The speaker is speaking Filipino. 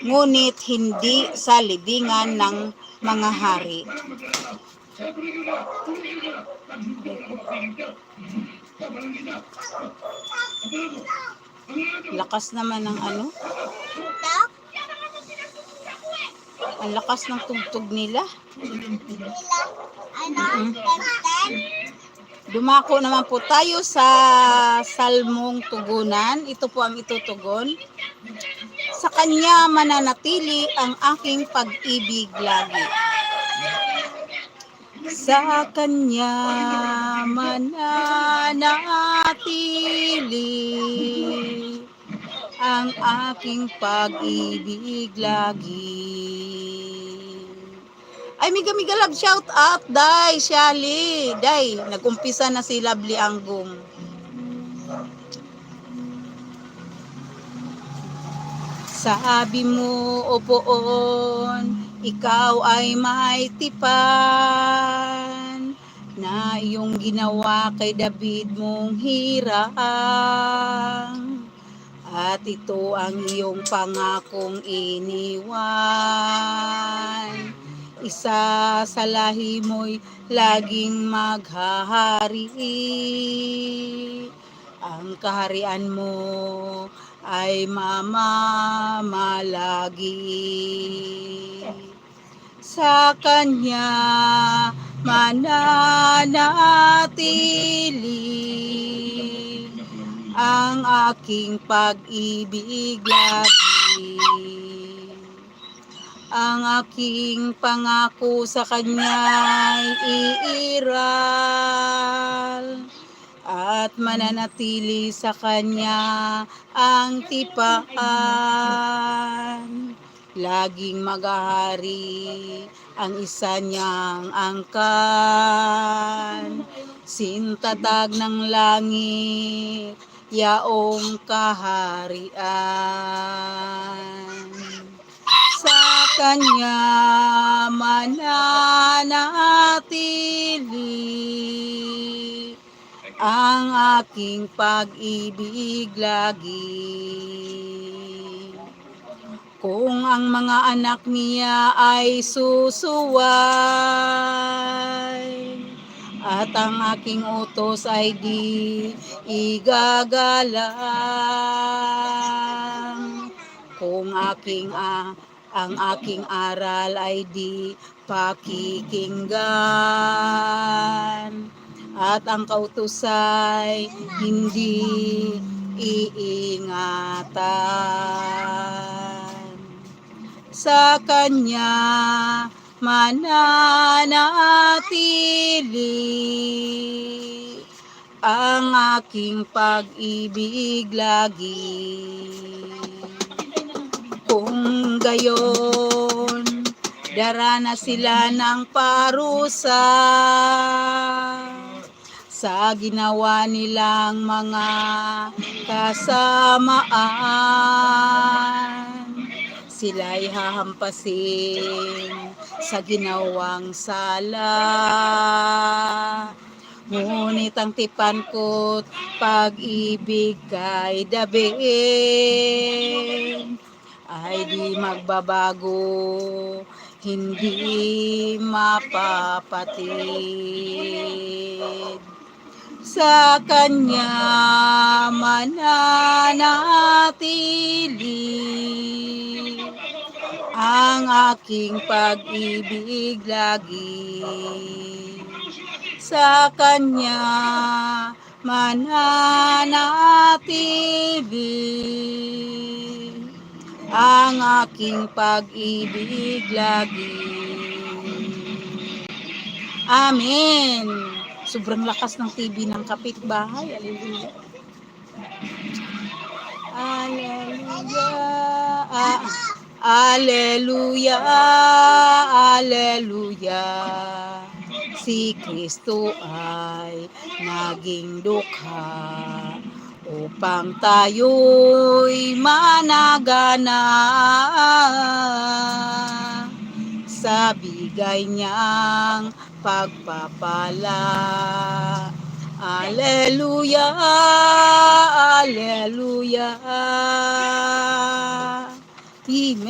ngunit hindi sa libingan ng mga hari. Lakas naman ng ano? Ang lakas ng tugtog nila. Ano? Tantan? Dumako naman po tayo sa salmong tugunan. Ito po ang itutugon. Sa kanya mananatili ang aking pag-ibig lagi. Sa kanya mananatili ang aking pag-ibig lagi. Ay, miga miga love shout out, Day, Shali. Day, nagumpisa na si Lovely Anggong. Sabi mo, opoon, ikaw ay may tipan na iyong ginawa kay David mong hirang. At ito ang iyong pangakong iniwan. Isa sa lahi mo'y laging maghahari. Ang kaharian mo ay mamamalagi. Sa kanya mananatili ang aking pag-ibig lagi. Ang aking pangako sa kanya'y iiral at mananatili sa kanya ang tipaan. Laging maghahari ang isa niyang angkan. Sintatag ng langit, yaong kaharian kanya mananatili ang aking pag-ibig lagi. Kung ang mga anak niya ay susuway at ang aking utos ay di igagalang kung aking ah, ang aking aral ay di pakikinggan at ang kautusay hindi iingatan sa kanya mananatili ang aking pag-ibig lagi. Gayon, dara na sila ng parusa sa ginawa nilang mga kasamaan. Sila'y hahampasin sa ginawang sala. Ngunit ang tipan ko't pag-ibig kay David ay di magbabago, hindi mapapatid. Sa kanya mananatili ang aking pag-ibig lagi. Sa kanya mananatili ang aking pag-ibig lagi. Amen. Sobrang lakas ng TV ng kapitbahay. Hallelujah. Hallelujah. Ah, Hallelujah. Hallelujah. Si Kristo ay naging dukha upang tayo'y managana sa bigay niyang pagpapala. Aleluya, aleluya. Amen.